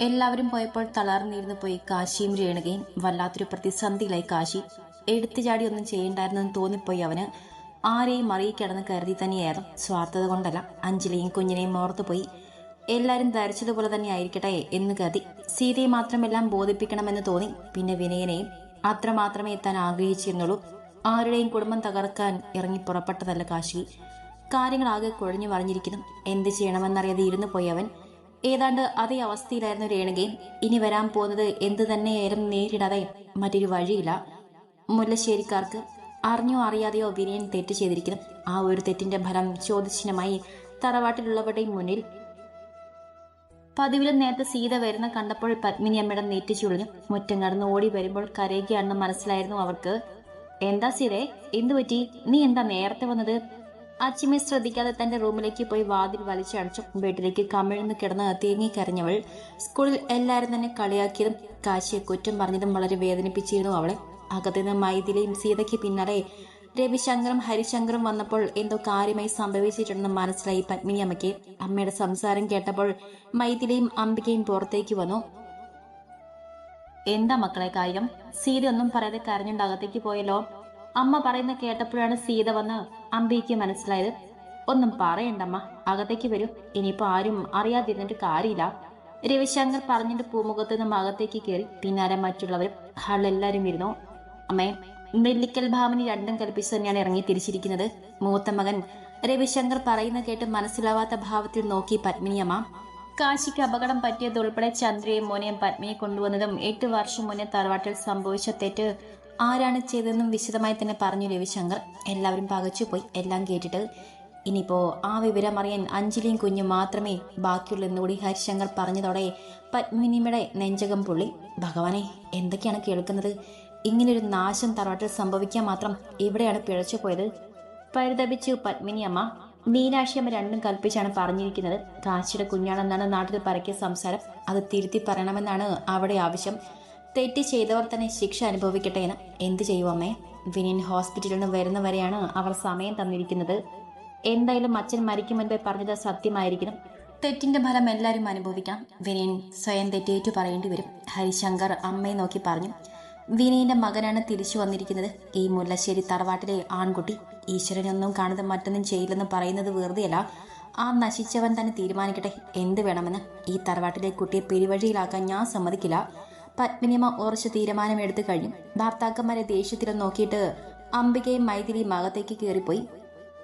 എല്ലാവരും പോയപ്പോൾ തളർന്നിരുന്നു പോയി കാശിയും രേണുകയും വല്ലാത്തൊരു പ്രതിസന്ധിയിലായി കാശി. എടുത്തു ചാടി ഒന്നും ചെയ്യണ്ടായിരുന്നെന്ന് തോന്നിപ്പോയി അവന്. ആരെയും അറിയിക്കണമെന്ന് കരുതി തന്നെയായിരുന്നു. സ്വാർത്ഥത കൊണ്ടല്ല. അഞ്ജലിയും കുഞ്ഞിനെയും ഓർത്തുപോയി എല്ലാവരും ധരിച്ചതുപോലെ തന്നെ ആയിരിക്കട്ടെ എന്ന് കരുതി. സീതയെ മാത്രമെല്ലാം ബോധിപ്പിക്കണമെന്ന് തോന്നി. പിന്നെ വിനയനെയും അത്രമാത്രമേ എത്താൻ ആഗ്രഹിച്ചിരുന്നുള്ളൂ. ആരുടെയും കുടുംബം തകർക്കാൻ ഇറങ്ങി പുറപ്പെട്ടതല്ല കാശി. കാര്യങ്ങളാകെ കുഴഞ്ഞു മറിഞ്ഞിരിക്കുന്നു എന്ത് ചെയ്യണമെന്നറിയാതെ ഇരുന്നു പോയി അവൻ. ഏതാണ്ട് അതേ അവസ്ഥയിലായിരുന്നു രേണുകയും ഇനി വരാൻ പോകുന്നത് എന്തു തന്നെയായാലും നേരിടാതെ മറ്റൊരു വഴിയില്ല. മുല്ലശ്ശേരിക്കാർക്ക് അറിഞ്ഞോ അറിയാതെയോ വിനയൻ തെറ്റ് ചെയ്തിരിക്കുന്നു. ആ ഒരു തെറ്റിന്റെ ഫലം ചോദ്യചിഹ്നമായി തറവാട്ടിലുള്ളവരുടെ മുന്നിൽ പതിവിലും നേരത്തെ സീത വരുന്ന കണ്ടപ്പോൾ പത്മിനി അമ്മയുടെ നെറ്റി ചുളിഞ്ഞു. മുറ്റം കടന്ന് ഓടി വരുമ്പോൾ കരയുകയാണെന്ന് മനസ്സിലായിരുന്നു അവർക്ക് എന്താ സീതേ? എന്തു പറ്റി നീ എന്താ നേരത്തെ വന്നത്? അച്ചിമെ ശ്രദ്ധിക്കാതെ തന്റെ റൂമിലേക്ക് പോയി വാതിൽ വലിച്ചടച്ച വീട്ടിലേക്ക് കമിഴ്ന്ന് കിടന്ന് തേങ്ങി കരഞ്ഞവൾ സ്കൂളിൽ എല്ലാവരും തന്നെ കളിയാക്കിയതും കാശിയെ കുറ്റം പറഞ്ഞതും വളരെ വേദനിപ്പിച്ചിരുന്നു അവളെ. അകത്തുനിന്ന് മൈഥിലയും സീതയ്ക്ക് പിന്നാലെ രവിശങ്കറും ഹരിശങ്കറും വന്നപ്പോൾ എന്തോ കാര്യമായി സംഭവിച്ചിട്ടുണ്ടെന്ന് മനസ്സിലായി പത്മിനി അമ്മയ്ക്ക്. അമ്മയുടെ സംസാരം കേട്ടപ്പോൾ മൈഥിലയും അംബികയും പുറത്തേക്ക് വന്നു. എന്താ മക്കളെ കാര്യം? സീത ഒന്നും പറയാതെ കരഞ്ഞുണ്ട് അകത്തേക്ക് പോയല്ലോ? അമ്മ പറയുന്ന കേട്ടപ്പോഴാണ് സീത വന്ന് അമ്പിക്ക് മനസ്സിലായത്. ഒന്നും പറയണ്ടമ്മ അകത്തേക്ക് വരും. ഇനിയിപ്പോ ആരും അറിയാതിരുന്നിട്ട് കാര്യമില്ല. രവിശങ്കർ പറഞ്ഞിട്ട് പൂമുഖത്ത് നിന്നും അകത്തേക്ക് കയറി പിന്നാലെ മറ്റുള്ളവരും ഹാളിലെല്ലാരും ഇരുന്നു. അമ്മേ നെല്ലിക്കൽ ഭാവനി രണ്ടും കൽപ്പിച്ച് തന്നെയാണ് ഇറങ്ങി തിരിച്ചിരിക്കുന്നത്. മൂത്ത മകൻ രവിശങ്കർ പറയുന്ന കേട്ട് മനസ്സിലാവാത്ത ഭാവത്തിൽ നോക്കി പത്മിനിയമ്മ. കാശിക്ക് അപകടം പറ്റിയത് ഉൾപ്പെടെ ചന്ദ്രയും മോനെയും പത്മിയെ കൊണ്ടുവന്നതും എട്ട് വർഷം മുന്നേ തറവാട്ടിൽ സംഭവിച്ച തെറ്റ് ആരാണ് ചെയ്തതെന്നും വിശദമായി തന്നെ പറഞ്ഞു രവിശങ്കർ. എല്ലാവരും പകച്ചു പോയി. എല്ലാം കേട്ടിട്ട് ഇനിയിപ്പോ ആ വിവരം അറിയാൻ അഞ്ജലിയും കുഞ്ഞും മാത്രമേ ബാക്കിയുള്ളൂ എന്നുകൂടി ഹരിശങ്കർ പറഞ്ഞതോടെ പത്മിനിയുടെ നെഞ്ചകം പുള്ളി. ഭഗവാനെ എന്തൊക്കെയാണ് കേൾക്കുന്നത്? ഇങ്ങനൊരു നാശം തറവാട്ടിൽ സംഭവിക്കാൻ മാത്രം എവിടെയാണ് പിഴച്ചു പോയത്. പരിതപിച്ചു പത്മിനി അമ്മ. മീനാക്ഷിയമ്മ രണ്ടും കൽപ്പിച്ചാണ് പറഞ്ഞിരിക്കുന്നത്. കാശിയുടെ കുഞ്ഞാണെന്നാണ് നാട്ടിൽ പരക്കിയ സംസാരം. അത് തിരുത്തി പറയണമെന്നാണ് അവിടെ ആവശ്യം. തെറ്റ് ചെയ്തവർ തന്നെ ശിക്ഷ അനുഭവിക്കട്ടെ എന്ന്. എന്ത് ചെയ്യും അമ്മേ? വിനിയൻ ഹോസ്പിറ്റലിൽ നിന്ന് വരുന്നവരെയാണ് അവർ സമയം തന്നിരിക്കുന്നത്. എന്തായാലും അച്ഛൻ മരിക്കും മുൻപേ പറഞ്ഞത് സത്യമായിരിക്കണം. തെറ്റിന്റെ ഫലം എല്ലാവരും അനുഭവിക്കാം. വിനയൻ സ്വയം തെറ്റേറ്റു പറയേണ്ടി വരും. ഹരിശങ്കർ അമ്മയെ നോക്കി പറഞ്ഞു. വിനയന്റെ മകനാണ് തിരിച്ചു വന്നിരിക്കുന്നത്. ഈ മുല്ലശ്ശേരി തറവാട്ടിലെ ആൺകുട്ടി. ഈശ്വരനൊന്നും കാണുന്ന മറ്റൊന്നും ചെയ്യില്ലെന്ന് പറയുന്നത് വെറുതെയല്ല. ആ നശിച്ചവൻ തന്നെ തീരുമാനിക്കട്ടെ. എന്ത് വേണമെന്ന്? ഈ തറവാട്ടിലെ കുട്ടിയെ പെരുവഴിയിലാക്കാൻ ഞാൻ സമ്മതിക്കില്ല. പത്മിനിയമ്മ ഉറച്ച തീരുമാനമെടുത്തു കഴിഞ്ഞു. ഭർത്താക്കന്മാരെ ദേഷ്യത്തിലും നോക്കിയിട്ട് അംബികയും മൈഥിലിയും അകത്തേക്ക് കയറിപ്പോയി.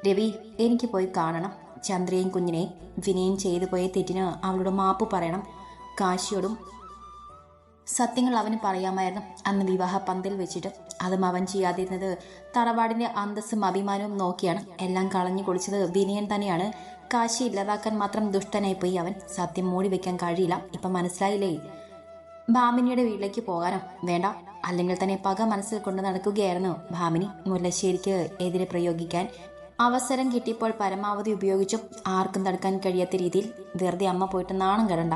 രവി എനിക്ക് പോയി കാണണം. ചന്ദ്രയും കുഞ്ഞിനെ വിനയും ചെയ്തു പോയ തെറ്റിന് അവളോട് മാപ്പ് പറയണം. കാശിയോടും സത്യങ്ങൾ അവന് പറയാമായിരുന്നു. അന്ന് വിവാഹ പന്തൽ വെച്ചിട്ട് അതും അവൻ ചെയ്യാതിരുന്നത് തറവാടിന്റെ അന്തസ്സും അഭിമാനവും നോക്കിയാണ്. എല്ലാം കളഞ്ഞു കുളിച്ചത് വിനയൻ തന്നെയാണ്. കാശി ഇല്ലാതാക്കാൻ മാത്രം ദുഷ്ടനായി പോയി അവൻ. സത്യം മൂടി വെക്കാൻ കഴിയില്ല. ഇപ്പം മനസ്സിലായില്ലേ? ഭാമിനിയുടെ വീട്ടിലേക്ക് പോകാനോ? വേണ്ട. അല്ലെങ്കിൽ തന്നെ പക മനസ്സിൽ കൊണ്ട് നടക്കുകയായിരുന്നു ഭാമിനി. മുല്ലശ്ശേരിക്ക് എതിരെ പ്രയോഗിക്കാൻ അവസരം കിട്ടിയപ്പോൾ പരമാവധി ഉപയോഗിച്ചും ആർക്കും തടുക്കാൻ കഴിയാത്ത രീതിയിൽ വെറുതെ അമ്മ പോയിട്ട് നാണം കെടണ്ട.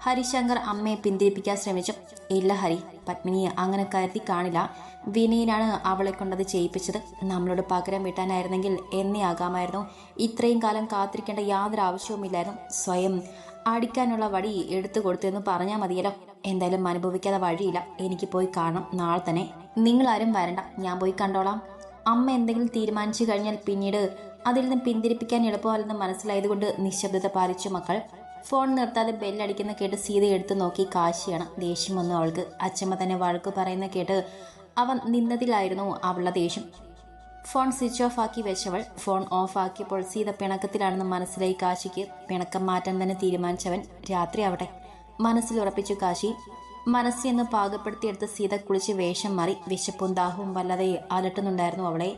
ഹരിശങ്കർ അമ്മയെ പിന്തിരിപ്പിക്കാൻ ശ്രമിച്ചു ഇല്ല ഹരി പത്മിനി അങ്ങനെ കരുതി കാണില്ല. വിനയനാണ് അവളെ കൊണ്ടത് ചെയ്യിപ്പിച്ചത്. നമ്മളോട് പകരം വീട്ടാനായിരുന്നെങ്കിൽ എന്നേ ആകാമായിരുന്നു ഇത്രയും കാലം കാത്തിരിക്കേണ്ട യാതൊരു ആവശ്യവുമില്ലായിരുന്നു. സ്വയം അടിക്കാനുള്ള വടി എടുത്തു കൊടുത്തെന്ന് പറഞ്ഞാൽ മതിയല്ലോ. എന്തായാലും അനുഭവിക്കാതെ വഴിയില്ല. എനിക്ക് പോയി കാണണം. നാളെ തന്നെ. നിങ്ങളാരും വരണ്ട. ഞാൻ പോയി കണ്ടോളാം. അമ്മ എന്തെങ്കിലും തീരുമാനിച്ചു കഴിഞ്ഞാൽ പിന്നീട് അതിൽ നിന്ന് പിന്തിരിപ്പിക്കാൻ എളുപ്പമല്ലെന്ന് മനസ്സിലായതുകൊണ്ട് നിശബ്ദത പാലിച്ചു മക്കൾ. ഫോൺ നിർത്താതെ ബെല്ലടിക്കുന്ന കേട്ട് സീത എടുത്തു നോക്കി കാശിയാണ്. ദേഷ്യം വന്നു അവൾക്ക്. അച്ഛമ്മ തന്നെ വഴക്ക് പറയുന്ന കേട്ട് അവൻ നിന്നതിലായിരുന്നു അവളുടെ ദേഷ്യം. ഫോൺ സ്വിച്ച് ഓഫ് ആക്കി വെച്ചവൾ ഫോൺ ഓഫ് ആക്കിയപ്പോൾ സീത പിണക്കത്തിലാണെന്ന് മനസ്സിലായി കാശിക്ക് പിണക്കം മാറ്റാൻ തന്നെ തീരുമാനിച്ചവൻ. രാത്രി ആവട്ടെ. മനസ്സിൽ ഉറപ്പിച്ചു കാശി. മനസ്സിന്ന് പാകപ്പെടുത്തിയെടുത്ത് സീത കുളിച്ച് വേഷം മാറി വിശപ്പും ദാഹവും വല്ലാതെ അലട്ടുന്നുണ്ടായിരുന്നു അവളെ.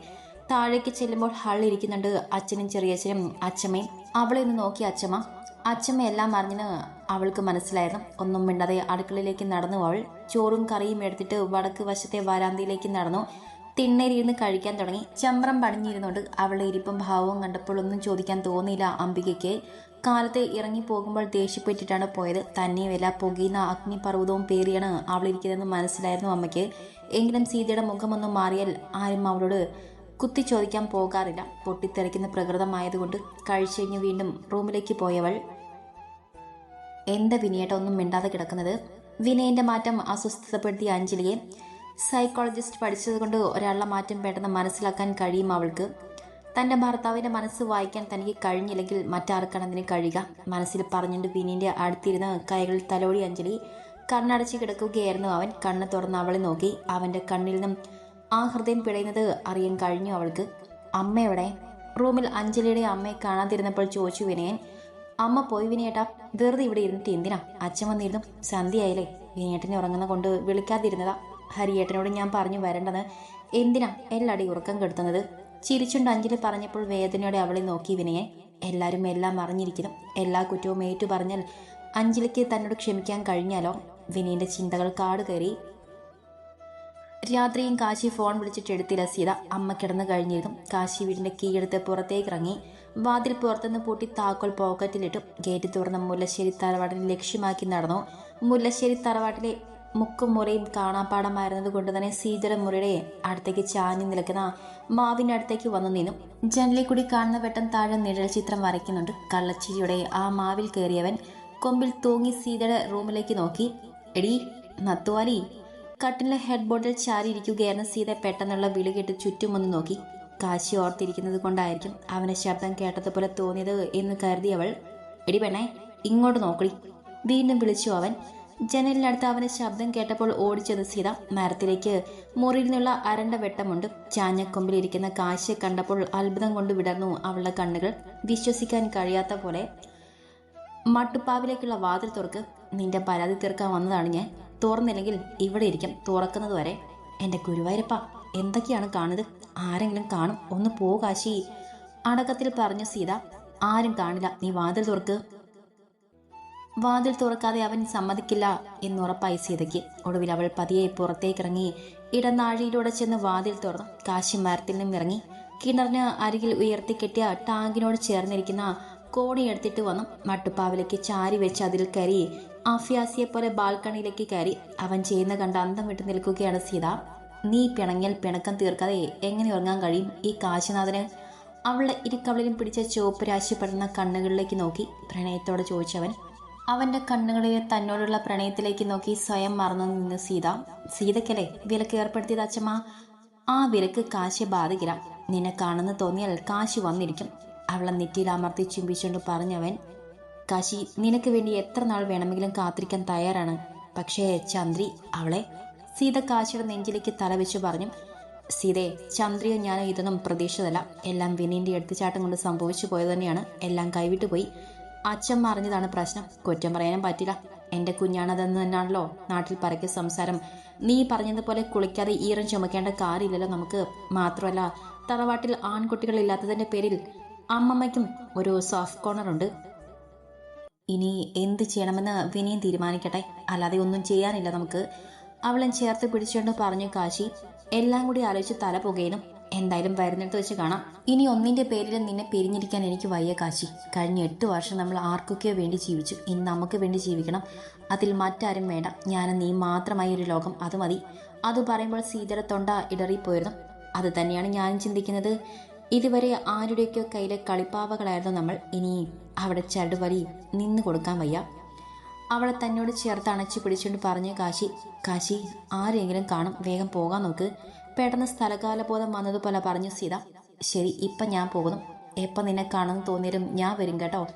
താഴേക്ക് ചെല്ലുമ്പോൾ ഹള്ളിരിക്കുന്നുണ്ട് അച്ഛനും ചെറിയച്ഛനും അച്ഛമ്മയും. അവളെ ഒന്ന് നോക്കി അച്ഛമ്മ. അച്ഛമ്മ എല്ലാം അറിഞ്ഞിന് അവൾക്ക് മനസ്സിലായിരുന്നു. ഒന്നും മിണ്ടാതെ അടുക്കളയിലേക്ക് നടന്നു അവൾ. ചോറും കറിയും എടുത്തിട്ട് വടക്ക് വശത്തെ വരാന്തയിലേക്ക് നടന്നു. തിണ്ണേരിയിരുന്ന് കഴിക്കാൻ തുടങ്ങി. ചമ്രം പടിഞ്ഞിരുന്നുകൊണ്ട് അവളുടെ ഇരിപ്പും ഭാവവും കണ്ടപ്പോൾ ഒന്നും ചോദിക്കാൻ തോന്നിയില്ല അംബികയ്ക്ക്. കാലത്ത് ഇറങ്ങി പോകുമ്പോൾ ദേഷ്യപ്പെട്ടിട്ടാണ് പോയത്. തന്നെ വില പുകയുന്ന അഗ്നിപർവതവും പേറിയാണ് അവളിരിക്കുന്നതെന്ന് മനസ്സിലായിരുന്നു അമ്മയ്ക്ക്. എങ്കിലും സീതയുടെ മുഖമൊന്നും മാറിയാൽ ആരും അവളോട് കുത്തി ചോദിക്കാൻ പോകാറില്ല. പൊട്ടിത്തെറിക്കുന്ന പ്രകൃതമായതുകൊണ്ട് കഴിച്ചു കഴിഞ്ഞ് വീണ്ടും റൂമിലേക്ക് പോയവൾ എന്താ വിനയേട്ട ഒന്നും മിണ്ടാതെ കിടക്കുന്നത്? വിനയന്റെ മാറ്റം അസ്വസ്ഥതപ്പെടുത്തിയ അഞ്ജലിയെ. സൈക്കോളജിസ്റ്റ് പഠിച്ചതുകൊണ്ട് ഒരാളുടെ മാറ്റം പെട്ടെന്ന് മനസ്സിലാക്കാൻ കഴിയും അവൾക്ക്. തന്റെ ഭർത്താവിന്റെ മനസ്സ് വായിക്കാൻ തനിക്ക് കഴിഞ്ഞില്ലെങ്കിൽ മറ്റാർക്കാണ് അതിന് കഴിയുക? മനസ്സിൽ പറഞ്ഞുകൊണ്ട് വിനീന്റെ അടുത്തിരുന്ന കൈകളിൽ തലോടി അഞ്ജലി കണ്ണടച്ച് കിടക്കുകയായിരുന്നു അവൻ. കണ്ണ് തുറന്ന് അവളെ നോക്കി. അവന്റെ കണ്ണിൽ നിന്നും ആ ഹൃദയം പിടയുന്നത് അറിയാൻ കഴിഞ്ഞു അവൾക്ക്. അമ്മ എവിടെ? റൂമിൽ അഞ്ജലിയുടെ അമ്മയെ കാണാതിരുന്നപ്പോൾ ചോദിച്ചു വിനയൻ. അമ്മ പോയി വിനയേട്ടാ. വെറുതെ ഇവിടെ ഇരുന്നിട്ട് എന്തിനാ? അച്ഛൻ വന്നിരുന്നു. സന്ധ്യയായില്ലേ. വിനയേട്ടനെ ഉറങ്ങുന്ന കൊണ്ട് വിളിക്കാതിരുന്നതാ. ഹരിയേട്ടനോട് ഞാൻ പറഞ്ഞു വരേണ്ടത് എന്തിനാ? എല്ലാടി ഉറക്കം കെടുത്തുന്നത്. ചിരിച്ചുകൊണ്ട് അഞ്ജലി പറഞ്ഞപ്പോൾ വേദനയോടെ അവളെ നോക്കി വിനയെ എല്ലാവരും എല്ലാം അറിഞ്ഞിരിക്കുന്നു എല്ലാ കുറ്റവും ഏറ്റു പറഞ്ഞാൽ അഞ്ജലിക്ക് തന്നോട് ക്ഷമിക്കാൻ കഴിഞ്ഞാലോ? വിനയന്റെ ചിന്തകൾ കാട് കയറി രാത്രിയും കാശി ഫോൺ വിളിച്ചിട്ട് എടുത്തില്ല സീത അമ്മ കിടന്നു കഴിഞ്ഞിരുന്നു. കാശി വീടിന്റെ കീയെടുത്ത് പുറത്തേക്ക് ഇറങ്ങി വാതിൽ പുറത്തുനിന്ന് പൂട്ടി താക്കോൽ പോക്കറ്റിലിട്ടു. ഗേറ്റ് തുറന്ന് മുല്ലശ്ശേരി തറവാടിനെ ലക്ഷ്യമാക്കി നടന്നു. മുല്ലശ്ശേരി തറവാട്ടിലെ മുക്കും മുറിയും കാണാപ്പാടമായിരുന്നത് കൊണ്ട് തന്നെ സീതര മുറിയുടെ അടുത്തേക്ക് ചാഞ്ഞു നിൽക്കുന്ന മാവിന്റെ അടുത്തേക്ക് വന്നു നിന്നു. ജനലിൽ കൂടി കാണുന്ന വെട്ടം താഴെ നിഴൽ ചിത്രം വരയ്ക്കുന്നുണ്ട്. കള്ളച്ചിരിയുടെ ആ മാവിൽ കയറിയവൻ കൊമ്പിൽ തൂങ്ങി സീതയുടെ റൂമിലേക്ക് നോക്കി. എടി നത്തുവാലി കട്ടിലെ ഹെഡ് ബോർഡിൽ ചാരിയിരിക്കുകയായിരുന്ന സീത പെട്ടെന്നുള്ള വിളി കേട്ട് ചുറ്റുമൊന്ന് നോക്കി. കാശി ഓർത്തിരിക്കുന്നത് കൊണ്ടായിരിക്കും അവനെ ശബ്ദം കേട്ടതുപോലെ തോന്നിയത് എന്ന് കരുതി അവൾ എടി പെണ്ണേ ഇങ്ങോട്ട് നോക്കടി. വീണ്ടും വിളിച്ചു അവൻ ജനലിനടുത്ത് അവന് ശബ്ദം കേട്ടപ്പോൾ ഓടിച്ചത് സീത മരത്തിലേക്ക്. മുറിയിൽ നിന്നുള്ള അരണ്ട വെട്ടമുണ്ട്. ചാഞ്ഞക്കൊമ്പിലിരിക്കുന്ന കാശിയെ കണ്ടപ്പോൾ അത്ഭുതം കൊണ്ട് വിടർന്നു അവളുടെ കണ്ണുകൾ. വിശ്വസിക്കാൻ കഴിയാത്ത പോലെ മട്ടുപ്പാവിലേക്കുള്ള വാതിൽ തുറക്ക്. നിന്റെ പരാതി തീർക്കാൻ വന്നതാണ് ഞാൻ. തുറന്നില്ലെങ്കിൽ ഇവിടെ ഇരിക്കും. തുറക്കുന്നത് വരെ. എന്റെ ഗുരുവായൂരപ്പ എന്തൊക്കെയാണ് കാണുന്നത്? ആരെങ്കിലും കാണും. ഒന്ന് പോ കാശി. അടക്കത്തിൽ പറഞ്ഞു സീത ആരും കാണില്ല. നീ വാതിൽ തുറക്ക്. വാതിൽ തുറക്കാതെ അവൻ സമ്മതിക്കില്ല എന്നുറപ്പായി സീതയ്ക്ക്. ഒടുവിൽ അവൾ പതിയെ പുറത്തേക്കിറങ്ങി ഇടനാഴിയിലൂടെ ചെന്ന് വാതിൽ തുറന്നു കാശി മരത്തിൽ നിന്നും ഇറങ്ങി. കിണറിന് അരികിൽ ഉയർത്തി കെട്ടിയ ടാങ്കിനോട് ചേർന്നിരിക്കുന്ന കോണി എടുത്തിട്ട് വന്നു. മട്ടുപ്പാവിലേക്ക് ചാരി വെച്ച് അതിൽ കയറി ആഫിയാസിയെ പോലെ ബാൽക്കണിയിലേക്ക് കയറി. അവൻ ചെയ്യുന്ന കണ്ട് അന്തം വിട്ട് നിൽക്കുകയാണ് സീത. നീ പിണങ്ങിയാൽ പിണക്കം തീർക്കാതെ എങ്ങനെ ഉറങ്ങാൻ കഴിയും? ഈ കാശിനാഥന്? അവളുടെ ഇരുക്കവളിലും പിടിച്ച ചുവപ്പ് രാശിപ്പെടുന്ന കണ്ണുകളിലേക്ക് നോക്കി. പ്രണയത്തോടെ ചോദിച്ചവൻ അവന്റെ കണ്ണുകളിലെ തന്നോടുള്ള പ്രണയത്തിലേക്ക് നോക്കി സ്വയം മറന്നു നിന്ന് സീത. സീതയ്ക്കല്ലേ വിലക്ക് ഏർപ്പെടുത്തിയത് അച്ഛമ്മ ആ വിലക്ക് കാശെ ബാധിക്കില്ല. നിന്നെ കാണുന്ന തോന്നിയാൽ കാശി വന്നിരിക്കും. അവളെ നെറ്റിയിൽ അമർത്തി ചുംബിച്ചുകൊണ്ട് പറഞ്ഞവൻ കാശി നിനക്ക് വേണ്ടി എത്ര നാൾ വേണമെങ്കിലും കാത്തിരിക്കാൻ തയ്യാറാണ്. പക്ഷേ ചന്ദ്രി അവളെ സീത കാശിയുടെ നെഞ്ചിലേക്ക് തലവെച്ച് പറഞ്ഞു സീതയെ ചന്ദ്രിയോ ഞാനോ ഇതൊന്നും പ്രതീക്ഷിച്ചതല്ല. എല്ലാം വിനീന്റെ എടുത്തുചാട്ടം കൊണ്ട് സംഭവിച്ചു പോയത് തന്നെയാണ്. എല്ലാം കൈവിട്ടു പോയി അച്ഛൻ മറിഞ്ഞതാണ് പ്രശ്നം. കുറ്റം പറയാനും പറ്റില്ല. എന്റെ കുഞ്ഞാണതെന്ന് തന്നെയാണല്ലോ നാട്ടിൽ പരക്കെ സംസാരം. നീ പറഞ്ഞതുപോലെ കുളിക്കാതെ ഈറം ചുമക്കേണ്ട കാര്യമില്ലല്ലോ നമുക്ക്. മാത്രമല്ല തറവാട്ടിൽ ആൺകുട്ടികൾ ഇല്ലാത്തതിന്റെ പേരിൽ അമ്മമ്മയ്ക്കും ഒരു സോഫ്റ്റ് കോർണർ ഉണ്ട്. ഇനി എന്ത് ചെയ്യണമെന്ന് വിനയം തീരുമാനിക്കട്ടെ. അല്ലാതെ ഒന്നും ചെയ്യാനില്ല നമുക്ക്. അവളെ ചേർത്ത് പിടിച്ചുകൊണ്ട് പറഞ്ഞു കാശി എല്ലാം കൂടി ആലോചിച്ച് തല പുകയനും എന്തായാലും വരുന്നിടത്ത് വെച്ച് കാണാം. ഇനി ഒന്നിന്റെ പേരിൽ നിന്നെ പിരിഞ്ഞിരിക്കാൻ എനിക്ക് വയ്യ കാശി. കഴിഞ്ഞ എട്ട് വർഷം നമ്മൾ ആർക്കൊക്കെയോ വേണ്ടി ജീവിച്ചു. ഇനി നമുക്ക് വേണ്ടി ജീവിക്കണം. അതിൽ മറ്റാരും വേണ്ട. ഞാൻ നീ മാത്രമായി ഒരു ലോകം. അത് മതി. അത് പറയുമ്പോൾ സീതയുടെ തൊണ്ട ഇടറിപ്പോയിരുന്നു. അത് തന്നെയാണ് ഞാനും ചിന്തിക്കുന്നത്. ഇതുവരെ ആരുടെയൊക്കെയോ കയ്യിലെ കളിപ്പാവകളായിരുന്നു നമ്മൾ. ഇനി അവിടെ ചടുവലി നിന്ന് കൊടുക്കാൻ വയ്യ. അവളെ തന്നോട് ചേർത്ത് അണച്ചു പിടിച്ചുകൊണ്ട് പറഞ്ഞു കാശി കാശി ആരെങ്കിലും കാണും. വേഗം പോകാൻ നോക്ക്. പെട്ടെന്ന് സ്ഥലകാലബോധം വന്നതുപോലെ പറഞ്ഞു സീത ശരി ഇപ്പം ഞാൻ പോകുന്നു. എപ്പം നിന്നെ കാണുമെന്ന് തോന്നിയാലും ഞാൻ വരും കേട്ടോ.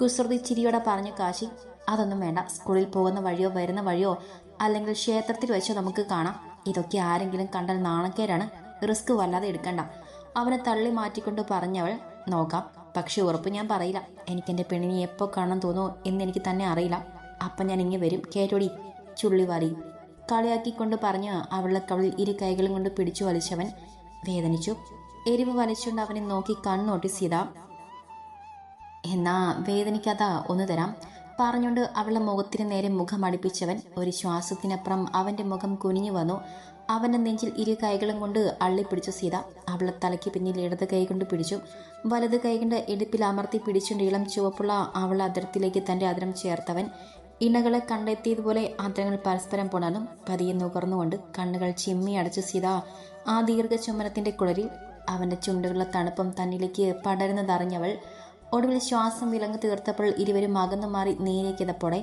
കുസൃതി ചിരിയോടെ പറഞ്ഞു കാശി അതൊന്നും വേണ്ട. സ്കൂളിൽ പോകുന്ന വഴിയോ വരുന്ന വഴിയോ അല്ലെങ്കിൽ ക്ഷേത്രത്തിൽ വെച്ചോ നമുക്ക് കാണാം. ഇതൊക്കെ ആരെങ്കിലും കണ്ടാൽ നാണക്കേരാണ് റിസ്ക് വല്ലാതെ എടുക്കണ്ട. അവനെ തള്ളി മാറ്റിക്കൊണ്ട് പറഞ്ഞവൾ നോക്കാം. പക്ഷെ ഉറപ്പ് ഞാൻ പറയില്ല. എനിക്ക് എന്റെ പെണ്ണിനെ എപ്പോൾ കാണാൻ തോന്നുമോ എന്ന് എനിക്ക് തന്നെ അറിയില്ല. അപ്പം ഞാൻ ഇങ്ങനെ വരും. കേട്ടോടി? ചുള്ളി വലിയും കളിയാക്കിക്കൊണ്ട് പറഞ്ഞ് അവളെ കവളിൽ ഇരു കൈകളും കൊണ്ട് പിടിച്ചു വലിച്ചവൻ വേദനിച്ചു. എരിവ് വലിച്ചുകൊണ്ട് അവനെ നോക്കി കണ്ണോട്ടി സീത എന്നാ വേദനിക്കാത്ത ഒന്ന് തരാം. പറഞ്ഞുകൊണ്ട് അവളുടെ മുഖത്തിന് നേരെ മുഖം അടുപ്പിച്ചവൻ ഒരു ശ്വാസത്തിനപ്പുറം അവന്റെ മുഖം കുനിഞ്ഞു വന്നു. അവന്റെ നെഞ്ചിൽ ഇരു കൈകളും കൊണ്ട് അള്ളിപ്പിടിച്ചു സീത. അവളെ തലയ്ക്ക് പിന്നിൽ ഇടത് കൈ കൊണ്ട് പിടിച്ചു. വലത് കൈ കൊണ്ട് ഇടുപ്പിൽ അമർത്തി പിടിച്ചുകൊണ്ട് ഇളം ചുവപ്പുള്ള അവളെ അതിർത്തിലേക്ക് തന്റെ അതിരം ചേർത്തവൻ ഇണകളെ കണ്ടെത്തിയതുപോലെ ആദ്രങ്ങൾ പരസ്പരം പൊണാനും പതിയെ നുകർന്നുകൊണ്ട് കണ്ണുകൾ ചിമ്മി അടച്ചു സീത ആ ദീർഘ ചുമനത്തിന്റെ കുളരിൽ അവന്റെ ചുണ്ടുകളുടെ തണുപ്പം തന്നിലേക്ക് പടരുന്നതറിഞ്ഞവൾ ഒടുവിൽ ശ്വാസം വിലങ്ങ് തീർത്തപ്പോൾ ഇരുവരും അകന്നു മാറി നേരേക്കിതപ്പോടെ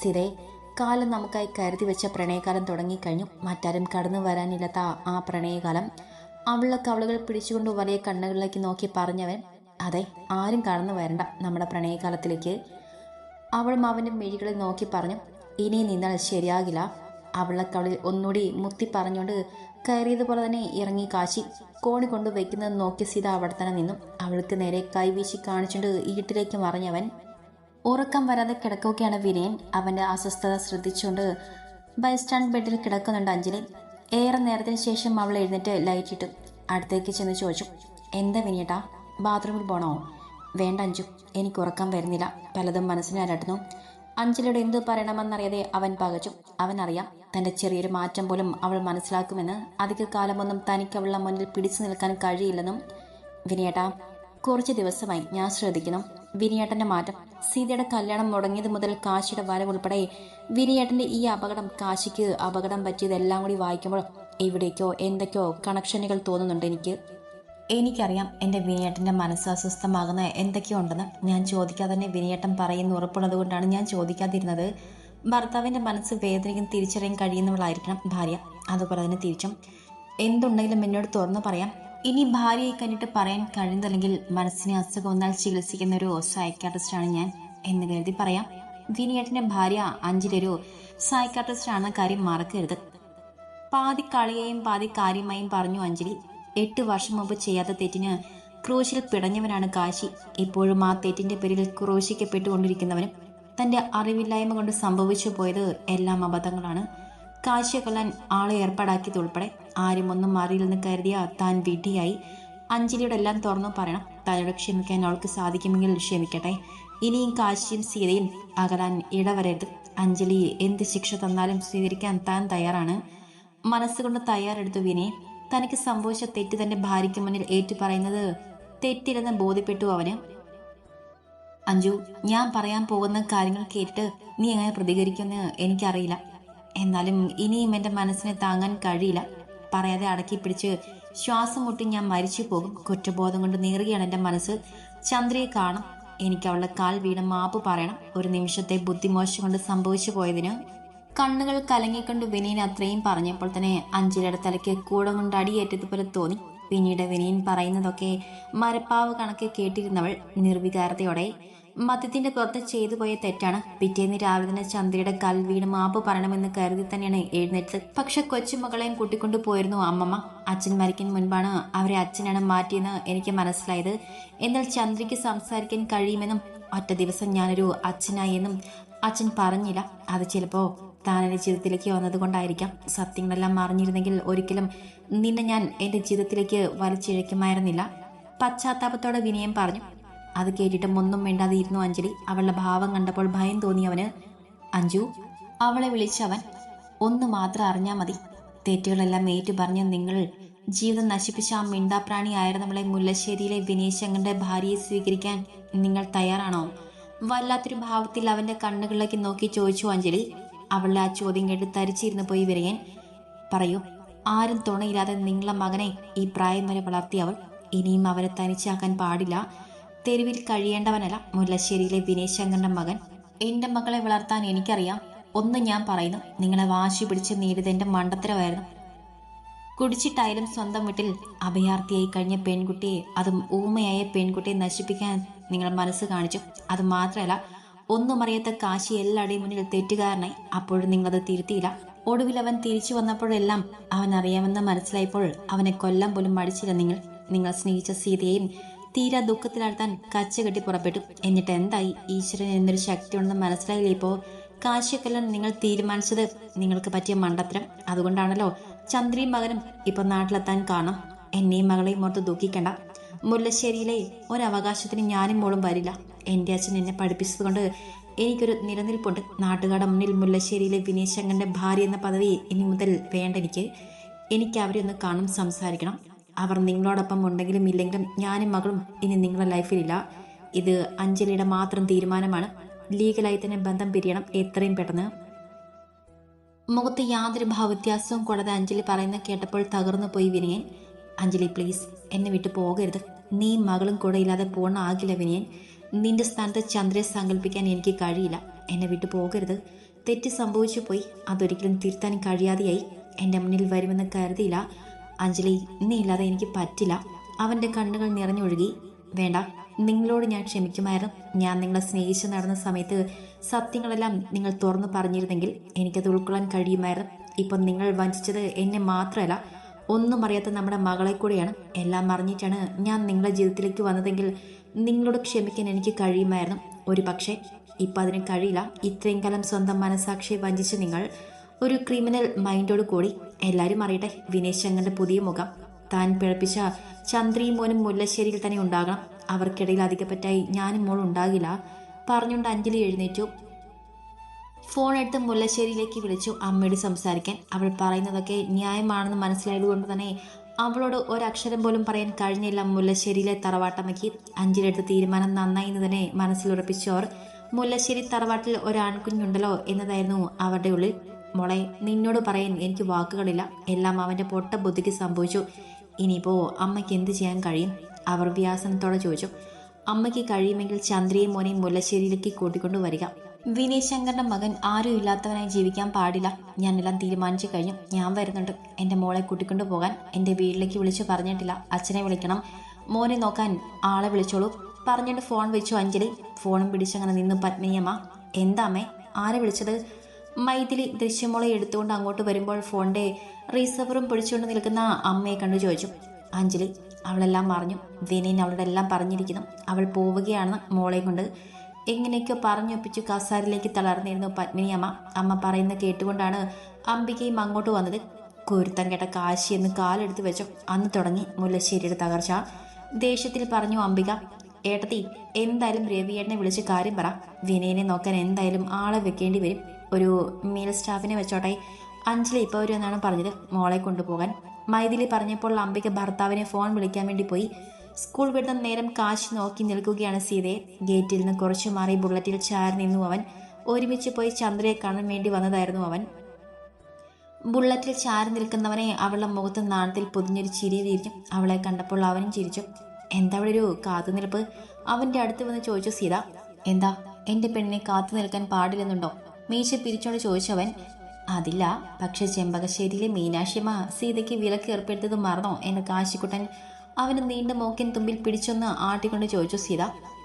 സിതേ കാലം നമുക്കായി കരുതി വെച്ച പ്രണയകാലം തുടങ്ങിക്കഴിഞ്ഞു. മറ്റാരും കടന്നു വരാനില്ലാത്ത ആ പ്രണയകാലം. അവളുടെ കവളുകൾ പിടിച്ചുകൊണ്ട് വലിയ കണ്ണുകളിലേക്ക് നോക്കി പറഞ്ഞവൻ അതെ ആരും കടന്നു വരണ്ട നമ്മുടെ പ്രണയകാലത്തിലേക്ക്. അവളും അവന്റെ മിഴികളിൽ നോക്കി പറഞ്ഞു ഇനി നിന്നാൽ ശരിയാകില്ല. അവളെ കവളിൽ ഒന്നുകൂടി മുത്തി പറഞ്ഞുകൊണ്ട് കയറിയതുപോലെ തന്നെ ഇറങ്ങി കാശി കോണി കൊണ്ട് വെക്കുന്നത് നോക്കി സീത അവിടെ തന്നെ നിന്നു. അവൾക്ക് നേരെ കൈവീശി കാണിച്ചുകൊണ്ട് ഈട്ടിലേക്ക് മറിഞ്ഞവൻ. ഉറക്കം വരാതെ കിടക്കുകയാണ് വിനയൻ. അവന്റെ അസ്വസ്ഥത ശ്രദ്ധിച്ചുകൊണ്ട് ബൈ സ്റ്റാൻഡ് ബെഡിൽ കിടക്കുന്നുണ്ട് അഞ്ജലി. ഏറെ നേരത്തിന് ശേഷം അവൾ എഴുന്നേറ്റ് ലൈറ്റ് ഇട്ടു അടുത്തേക്ക് ചെന്ന് ചോദിച്ചു എന്താ വിനിയേട്ടാ? ബാത്റൂമിൽ പോണോ? വേണ്ട അഞ്ചു. എനിക്ക് ഉറക്കം വരുന്നില്ല. പലതും മനസ്സിനെ അലട്ടുന്നു അഞ്ജലിയോട് എന്തു പറയണമെന്നറിയാതെ അവൻ പകച്ചു. അവനറിയാം തന്റെ ചെറിയൊരു മാറ്റം പോലും അവൾ മനസ്സിലാക്കുമെന്ന്. അധിക കാലമൊന്നും തനിക്ക് അവളുടെ മുന്നിൽ പിടിച്ചു നിൽക്കാൻ കഴിയില്ലെന്നും വിനിയേട്ടാ കുറച്ച് ദിവസമായി ഞാൻ ശ്രദ്ധിക്കുന്നു. വിനിയേട്ടന്റെ മാറ്റം. സീതയുടെ കല്യാണം മുടങ്ങിയത് മുതൽ കാശിയുടെ വരവ് ഉൾപ്പെടെ വിനിയേട്ടന്റെ ഈ അപകടം കാശിക്ക് അപകടം പറ്റിയതെല്ലാം കൂടി വായിക്കുമ്പോൾ എവിടേക്കോ എന്തൊക്കെയോ കണക്ഷനുകൾ തോന്നുന്നുണ്ട് എനിക്ക്. എനിക്കറിയാം എന്റെ വിനിയേട്ടന്റെ മനസ്സ് അസ്വസ്ഥമാകുന്ന എന്തൊക്കെയുണ്ടെന്ന്. ഞാൻ ചോദിക്കാതെ തന്നെ വിനിയേട്ടൻ പറയുന്ന ഉറപ്പുള്ളത് കൊണ്ടാണ് ഞാൻ ചോദിക്കാതിരുന്നത്. ഭർത്താവിന്റെ മനസ്സ് വേദനയും തിരിച്ചറിയാൻ കഴിയുന്നവളായിരിക്കണം ഭാര്യ. അതുപോലെ തന്നെ തിരിച്ചും. എന്തുണ്ടെങ്കിലും എന്നോട് തുറന്നു പറയാം. ഇനി ഭാര്യയെ കണ്ടിട്ട് പറയാൻ കഴിയുന്നില്ലെങ്കിൽ മനസ്സിനെ അസുഖം വന്നാൽ ചികിത്സിക്കുന്ന ഒരു സൈക്കാട്രിസ്റ്റാണ് ഞാൻ എന്ന് കരുതി പറയാം. വിനിയേട്ടന്റെ ഭാര്യ അഞ്ചിലൊരു സൈക്കാട്രിസ്റ്റാണെന്ന കാര്യം മറക്കരുത്. പാതി കളിയെയും പാതി കാര്യമായും പറഞ്ഞു അഞ്ജലി. എട്ട് വർഷം മുമ്പ് ചെയ്യാത്ത തെറ്റിന് ക്രൂശിൽ പിടഞ്ഞവനാണ് കാശി. ഇപ്പോഴും ആ തെറ്റിന്റെ പേരിൽ ക്രൂശിക്കപ്പെട്ടുകൊണ്ടിരിക്കുന്നവനും തന്റെ അറിവില്ലായ്മ കൊണ്ട് സംഭവിച്ചു പോയത് എല്ലാം അബദ്ധങ്ങളാണ്. കാശിയെ കൊല്ലാൻ ആളെ ഏർപ്പാടാക്കിയതുൾപ്പെടെ ആരും ഒന്നും അറിയില്ലെന്ന് കരുതിയ താൻ വിഡ്ഢിയായി. അഞ്ജലിയുടെ എല്ലാം തുറന്നു പറയണം തന്നോട് ക്ഷമിക്കാൻ അവൾക്ക് സാധിക്കുമെങ്കിൽ ക്ഷമിക്കട്ടെ. ഇനിയും കാശിയും സീതയും അകലാൻ ഇടവരരുത്. അഞ്ജലി എന്ത് ശിക്ഷ തന്നാലും സ്വീകരിക്കാൻ താൻ തയ്യാറാണ്. മനസ്സുകൊണ്ട് തയ്യാറെടുത്തു വിനയെ. തനിക്ക് സംഭവിച്ച തെറ്റ് തന്റെ ഭാര്യയ്ക്ക് മുന്നിൽ ഏറ്റുപറയുന്നത് തെറ്റില്ലെന്ന് ബോധ്യപ്പെട്ടു അവന്. അഞ്ജു ഞാൻ പറയാൻ പോകുന്ന കാര്യങ്ങൾ കേട്ട് നീ എങ്ങനെ പ്രതികരിക്കുമെന്ന് എനിക്കറിയില്ല. എന്നാലും ഇനിയും എന്റെ മനസ്സിനെ താങ്ങാൻ കഴിയില്ല. പറയാതെ അടക്കി പിടിച്ച് ശ്വാസം മുട്ടി ഞാൻ മരിച്ചു പോകും. കുറ്റബോധം കൊണ്ട് നീറുകയാണ് എന്റെ മനസ്സ്. ചന്ദ്രയെ കാണും. എനിക്ക് അവളുടെ കാൽ വീണ് മാപ്പ് പറയണം. ഒരു നിമിഷത്തെ ബുദ്ധിമോശം കൊണ്ട് സംഭവിച്ചു പോയതിന് കണ്ണുകൾ കലങ്ങിക്കൊണ്ട് വിനയൻ അത്രയും പറഞ്ഞപ്പോൾ തന്നെ അഞ്ജലിയുടെ തലയ്ക്ക് കൂടം കൊണ്ട് അടിയേറ്റതുപോലെ തോന്നി. പിന്നീട് വിനയൻ പറയുന്നതൊക്കെ മരപ്പാവ് കണക്ക് കേട്ടിരുന്നവൾ നിർവികാരതയോടെ മദ്യത്തിന്റെ പുറത്ത് ചെയ്തു പോയ തെറ്റാണ്. പിറ്റേന്ന് രാവിലെ തന്നെ ചന്ദ്രയുടെ കൽ വീണ് മാപ്പ് പറയണമെന്ന് കരുതി തന്നെയാണ് എഴുന്നേറ്റത്. പക്ഷെ കൊച്ചുമകളെയും കൂട്ടിക്കൊണ്ടു പോയിരുന്നു അമ്മമ്മ. അച്ഛൻ മരിക്കുന്ന മുൻപാണ് അവരെ അച്ഛനാണ് മാറ്റിയെന്ന് എനിക്ക് മനസ്സിലായത്. എന്നാൽ ചന്ദ്രയ്ക്ക് സംസാരിക്കാൻ കഴിയുമെന്നും ഒറ്റ ദിവസം ഞാനൊരു അച്ഛനായി എന്നും അച്ഛൻ പറഞ്ഞില്ല. അത് ചിലപ്പോ താൻ എന്റെ ജീവിതത്തിലേക്ക് വന്നതുകൊണ്ടായിരിക്കാം സത്യങ്ങളെല്ലാം അറിഞ്ഞിരുന്നെങ്കിൽ ഒരിക്കലും നിന്നെ ഞാൻ എന്റെ ജീവിതത്തിലേക്ക് വലിച്ചിഴക്കുമായിരുന്നില്ല പശ്ചാത്താപത്തോടെ വിനയം പറഞ്ഞു. അത് കേട്ടിട്ടും ഒന്നും വേണ്ടാതെ ഇരുന്നു അഞ്ജലി. അവളുടെ ഭാവം കണ്ടപ്പോൾ ഭയം തോന്നി അവന് അഞ്ജു അവളെ വിളിച്ചവൻ. ഒന്ന് മാത്രം അറിഞ്ഞാൽ മതി. തെറ്റുകളെല്ലാം ഏറ്റു പറഞ്ഞ് നിങ്ങൾ ജീവിതം നശിപ്പിച്ച ആ മിണ്ടാപ്രാണി ആയിരുന്നവളെ മുല്ലശ്ശേരിയിലെ വിനീശങ്ങളുടെ ഭാര്യയെ സ്വീകരിക്കാൻ നിങ്ങൾ തയ്യാറാണോ? വല്ലാത്തൊരു ഭാവത്തിൽ അവന്റെ കണ്ണുകളിലേക്ക് നോക്കി ചോദിച്ചു അഞ്ജലി. അവളുടെ ആ ചോദ്യം കേട്ട് തരിച്ചിരുന്ന് പോയി വരികൻ പറയൂ ആരും തുണയില്ലാതെ നിങ്ങളെ മകനെ ഈ പ്രായം വരെ വളർത്തിയവൾ ഇനിയും അവരെ തനിച്ചാക്കാൻ പാടില്ല. തെരുവിൽ കഴിയേണ്ടവനല്ല മുല്ലശ്ശേരിയിലെ വിനേശ് ശങ്കറിന്റെ മകൻ. എന്റെ മകളെ വളർത്താൻ എനിക്കറിയാം. ഒന്ന് ഞാൻ പറയുന്നു നിങ്ങളെ വാശി പിടിച്ച് എന്റെ മണ്ടത്തരമായിരുന്നു. കുടിച്ചിട്ടായാലും സ്വന്തം വീട്ടിൽ അഭയാർത്ഥിയായി കഴിഞ്ഞ പെൺകുട്ടിയെ അതും ഊമയായ പെൺകുട്ടിയെ നശിപ്പിക്കാൻ നിങ്ങൾ മനസ്സ് കാണിച്ചു. അത് മാത്രമല്ല ഒന്നും അറിയാത്ത കാശി എല്ലാവരുടെയും മുന്നിൽ തെറ്റുകാരനായി അപ്പോഴും നിങ്ങളത് തിരുത്തിയില്ല. ഒടുവിൽ അവൻ തിരിച്ചു വന്നപ്പോഴെല്ലാം അവൻ അറിയാമെന്ന് മനസ്സിലായപ്പോൾ അവനെ കൊല്ലം പോലും മടിച്ചില്ല നിങ്ങൾ. നിങ്ങൾ സ്നേഹിച്ച സീതയെയും തീരാ ദുഃഖത്തിലാഴ്ത്താൻ കച്ചകെട്ടി പുറപ്പെട്ടു. എന്നിട്ട് എന്തായി? ഈശ്വരൻ എന്നൊരു ശക്തി ഉണ്ടെന്ന് മനസ്സിലായില്ലേ ഇപ്പോൾ കാശിയൊക്കെല്ലാം നിങ്ങൾ തീരുമാനിച്ചത് നിങ്ങൾക്ക് പറ്റിയ മണ്ടത്തരം. അതുകൊണ്ടാണല്ലോ ചന്ദ്രയും മകനും ഇപ്പൊ നാട്ടിലെത്താൻ കാണും എന്നെയും മകളെയും ഓർത്ത് ദുഃഖിക്കണ്ട. മുല്ലശ്ശേരിയിലെ ഒരവകാശത്തിന് ഞാനും മോളും വരില്ല. എന്റെ അച്ഛൻ എന്നെ പഠിപ്പിച്ചതുകൊണ്ട് എനിക്കൊരു നിലനിൽപ്പുണ്ട്. നാട്ടുകാരുടെ മുന്നിൽ മുല്ലശ്ശേരിയിലെ വിനീശങ്കന്റെ ഭാര്യ എന്ന പദവി ഇനി മുതൽ വേണ്ട എനിക്ക്. എനിക്ക് അവരെ ഒന്ന് കാണും സംസാരിക്കണം. അവർ നിങ്ങളോടൊപ്പം ഉണ്ടെങ്കിലും ഇല്ലെങ്കിലും ഞാനും മകളും ഇനി നിങ്ങളുടെ ലൈഫിലില്ല. ഇത് അഞ്ജലിയുടെ മാത്രം തീരുമാനമാണ്. ലീഗലായി തന്നെ ബന്ധം പിരിയണം എത്രയും പെട്ടെന്ന്. മുഖത്ത് യാതൊരു ഭാവവ്യത്യാസവും കൂടാതെ അഞ്ജലി പറയുന്ന കേട്ടപ്പോൾ തകർന്നു പോയി വിനയൻ. അഞ്ജലി പ്ലീസ് എന്നെ വിട്ടു പോകരുത്. നീ മകളും കൂടെ ഇല്ലാതെ പോകണ ആകില്ല വിനയൻ. നിന്റെ സ്ഥാനത്ത് ചന്ദ്രയെ സങ്കല്പിക്കാൻ എനിക്ക് കഴിയില്ല. എന്നെ വിട്ടു പോകരുത്. തെറ്റ് സംഭവിച്ചു പോയി. അതൊരിക്കലും തിരുത്താൻ കഴിയാതെയായി. എന്റെ മുന്നിൽ വരുമെന്ന് കരുതിയില്ല. അഞ്ജലി നീ എനിക്ക് പറ്റില്ല. അവന്റെ കണ്ണുകൾ നിറഞ്ഞൊഴുകി. വേണ്ട നിങ്ങളോട് ഞാൻ ക്ഷമിക്കുമായിരുന്നു. ഞാൻ നിങ്ങളെ സ്നേഹിച്ച് നടന്ന സമയത്ത് സത്യങ്ങളെല്ലാം നിങ്ങൾ തുറന്നു പറഞ്ഞിരുന്നെങ്കിൽ എനിക്കത് ഉൾക്കൊള്ളാൻ കഴിയുമായിരുന്നു. ഇപ്പം നിങ്ങൾ വഞ്ചിച്ചത് എന്നെ മാത്രമല്ല ഒന്നും അറിയാത്ത നമ്മുടെ മകളെ കൂടെയാണ്. എല്ലാം അറിഞ്ഞിട്ടാണ് ഞാൻ നിങ്ങളുടെ ജീവിതത്തിലേക്ക് വന്നതെങ്കിൽ നിങ്ങളോട് ക്ഷമിക്കാൻ എനിക്ക് കഴിയുമായിരുന്നു. ഒരു പക്ഷേ ഇപ്പം അതിന് കഴിയില്ല. ഇത്രയും കാലം സ്വന്തം മനസാക്ഷിയെ വഞ്ചിച്ച് നിങ്ങൾ ഒരു ക്രിമിനൽ മൈൻഡോട് കൂടി എല്ലാവരും അറിയട്ടെ വിനേശ് ചങ്ങന്റെ പുതിയ മുഖം. താൻ പിഴപ്പിച്ച ചന്ദ്രയും മോനും മുല്ലശ്ശേരിയിൽ തന്നെ ഉണ്ടാകണം. അവർക്കിടയിൽ അധികപ്പറ്റായി ഞാനും മോൾ ഉണ്ടാകില്ല. പറഞ്ഞുകൊണ്ട് അഞ്ജലി എഴുന്നേറ്റു. ഫോൺ എടുത്ത് മുല്ലശ്ശേരിയിലേക്ക് വിളിച്ചു അമ്മയോട് സംസാരിക്കാൻ. അവൾ പറയുന്നതൊക്കെ ന്യായമാണെന്ന് മനസ്സിലായതുകൊണ്ട് തന്നെ അവളോട് ഒരക്ഷരം പോലും പറയാൻ കഴിഞ്ഞില്ല. മുല്ലശ്ശേരിയിലെ തറവാട്ടമ്മയ്ക്ക് അഞ്ചിലെടുത്ത തീരുമാനം നന്നായി എന്ന് തന്നെ മനസ്സിലുറപ്പിച്ചവർ മുല്ലശ്ശേരി തറവാട്ടിൽ ഒരാൺകുഞ്ഞുണ്ടല്ലോ എന്നതായിരുന്നു അവരുടെ ഉള്ളിൽ. മോളെ നിന്നോട് പറയാൻ എനിക്ക് വാക്കുകളില്ല. എല്ലാം അവന്റെ പൊട്ട ബുദ്ധിക്ക് സംഭവിച്ചു. ഇനിയിപ്പോൾ അമ്മയ്ക്ക് എന്ത് ചെയ്യാൻ കഴിയും? അവർ വ്യാസനത്തോടെ ചോദിച്ചു. അമ്മയ്ക്ക് കഴിയുമെങ്കിൽ ചന്ദ്രയും മോനെയും മുല്ലശ്ശേരിയിലേക്ക് കൂട്ടിക്കൊണ്ടു വരിക വിനയ് മകൻ ആരും ഇല്ലാത്തവനായി ജീവിക്കാൻ പാടില്ല. ഞാനെല്ലാം തീരുമാനിച്ചു കഴിഞ്ഞു. ഞാൻ വരുന്നുണ്ട്. എന്റെ മോളെ കൂട്ടിക്കൊണ്ടു പോകാൻ. എന്റെ വീട്ടിലേക്ക് വിളിച്ചു പറഞ്ഞിട്ടില്ല. അച്ഛനെ വിളിക്കണം. മോനെ നോക്കാൻ ആളെ വിളിച്ചോളൂ. പറഞ്ഞിട്ട് ഫോൺ വെച്ചു അഞ്ജലി. ഫോണും പിടിച്ചങ്ങനെ നിന്നു. പത്മിനിയമ്മ എന്താമ്മേ ആരെ വിളിച്ചത്? മൈഥിലി ദൃശ്യമോളെ എടുത്തുകൊണ്ട് അങ്ങോട്ട് വരുമ്പോൾ ഫോണിന്റെ റീസവറും പിടിച്ചുകൊണ്ട് നിൽക്കുന്ന അമ്മയെ കണ്ടു ചോദിച്ചു. അഞ്ജലി അവളെല്ലാം പറഞ്ഞു വിനയൻ അവളുടെ എല്ലാം പറഞ്ഞിരിക്കുന്നു. അവൾ പോവുകയാണെന്ന് മോളെ കൊണ്ട് എങ്ങനെയൊക്കെ പറഞ്ഞൊപ്പിച്ചു കസാരിലേക്ക് തളർന്നിരുന്നു പത്മിനി അമ്മ. പറയുന്നത് കേട്ടുകൊണ്ടാണ് അംബികയും അങ്ങോട്ട് വന്നത്. കുരുത്തം കേട്ട കാശി എന്ന് കാലെടുത്ത് വെച്ചു. അന്ന് തുടങ്ങി മുല്ലശ്ശേരിയുടെ തകർച്ച. ദേഷ്യത്തിൽ പറഞ്ഞു അംബിക ഏട്ടത്തി എന്തായാലും രവിയേട്ടനെ വിളിച്ച് കാര്യം പറ. വിനയനെ നോക്കാൻ എന്തായാലും ആളെ വെക്കേണ്ടി വരും. ഒരു മെയിൽ സ്റ്റാഫിനെ വെച്ചോട്ടെ. അഞ്ജലി ഇപ്പോൾ ഒരു എന്നാണ് പറഞ്ഞത് മോളെ കൊണ്ടുപോകാൻ. മൈഥിലി പറഞ്ഞപ്പോൾ അംബിക ഭർത്താവിനെ ഫോൺ വിളിക്കാൻ വേണ്ടി പോയി. സ്കൂൾ വിടുന്ന നേരം കാശ് നോക്കി നിൽക്കുകയാണ് സീതയെ. ഗേറ്റിൽ നിന്ന് കുറച്ചു മാറി ബുള്ളറ്റിൽ ചാരി നിന്നു അവൻ. ഒരുമിച്ച് പോയി ചന്ദ്രയെ കാണാൻ വേണ്ടി വന്നതായിരുന്നു അവൻ. ബുള്ളറ്റിൽ ചാരി നിൽക്കുന്നവനെ അവളുടെ മുഖത്ത് നാണത്തിൽ പൊതിഞ്ഞൊരു ചിരി വിരിഞ്ഞു അവളെ കണ്ടപ്പോൾ അവനും ചിരിച്ചു. എന്താ അവിടെ ഒരു കാത്തുനിൽപ്പ്? അവന്റെ അടുത്ത് വന്ന് ചോദിച്ചു സീത. എന്താ? എന്റെ പെണ്ണിനെ കാത്തു നിൽക്കാൻ പാടില്ലെന്നുണ്ടോ? മീശ പിരിച്ചോണ്ട് ചോദിച്ചവൻ അതില്ല. പക്ഷെ ചെമ്പകശ്ശേരിയിലെ മീനാക്ഷിമ സീതയ്ക്ക് വിലക്ക് ഏർപ്പെടുത്തത് മറന്നോ? എന്റെ കാശിക്കുട്ടൻ അവന് നീണ്ട മൂക്കിൻ തുമ്പിൽ പിടിച്ചൊന്ന് ആട്ടിക്കൊണ്ട് ചോദിച്ചു സീത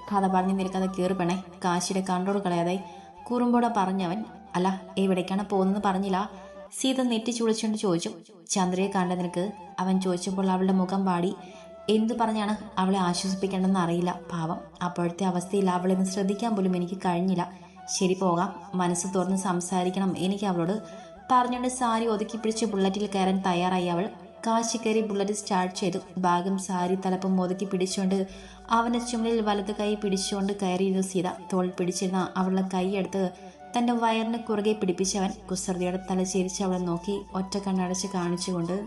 കഥ പറഞ്ഞു നിൽക്കാതെ കീറുപെണേ കാശിയുടെ കൺട്രോൾ കളയാതെ കുറുമ്പോടെ പറഞ്ഞവൻ അല്ല എവിടേക്കാണ് പോകുന്നത് പറഞ്ഞില്ല. സീത നെറ്റി ചുളിച്ചുകൊണ്ട് ചോദിച്ചു ചന്ദ്രയെ കണ്ട നിനക്ക്? അവൻ ചോദിച്ചപ്പോൾ അവളുടെ മുഖം പാടി എന്തു പറഞ്ഞാണ് അവളെ ആശ്വസിപ്പിക്കേണ്ടെന്ന് അറിയില്ല പാവം. അപ്പോഴത്തെ അവസ്ഥയിൽ അവളെ ഒന്ന് ശ്രദ്ധിക്കാൻ പോലും എനിക്ക് കഴിഞ്ഞില്ല. ശരി പോകാം. മനസ്സ് തുറന്ന് സംസാരിക്കണം എനിക്ക് അവളോട്. പറഞ്ഞുകൊണ്ട് സാരി ഒതുക്കി പിടിച്ച് ബുള്ളറ്റിൽ കയറാൻ തയ്യാറായി അവൾ. കാശി ബുള്ളറ്റ് സ്റ്റാർട്ട് ചെയ്തു. ഭാഗം സാരി തലപ്പം ഒതുക്കി പിടിച്ചുകൊണ്ട് അവന്റെ ചുമലിൽ വലത് കൈ പിടിച്ചുകൊണ്ട് കയറിയിരുന്നു സീത തോൾ പിടിച്ചിരുന്ന അവളുടെ കൈയെടുത്ത് തന്റെ വയറിന് കുറുകെ പിടിപ്പിച്ചവൻ കുസൃതിയുടെ തല ചിരിച്ച് അവളെ നോക്കി ഒറ്റ കണ്ണടച്ച് കാണിച്ചുകൊണ്ട്